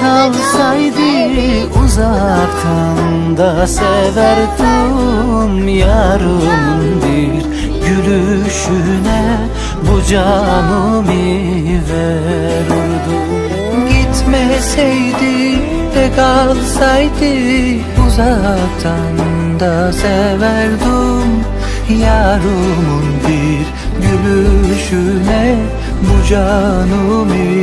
kalsaydı uzaktan da severdim yarın bir gülüşüne bu canımı verirdim Gitmeseydi de kalsaydı uzaktan da severdim yarımın bir gülüşüne bu canımı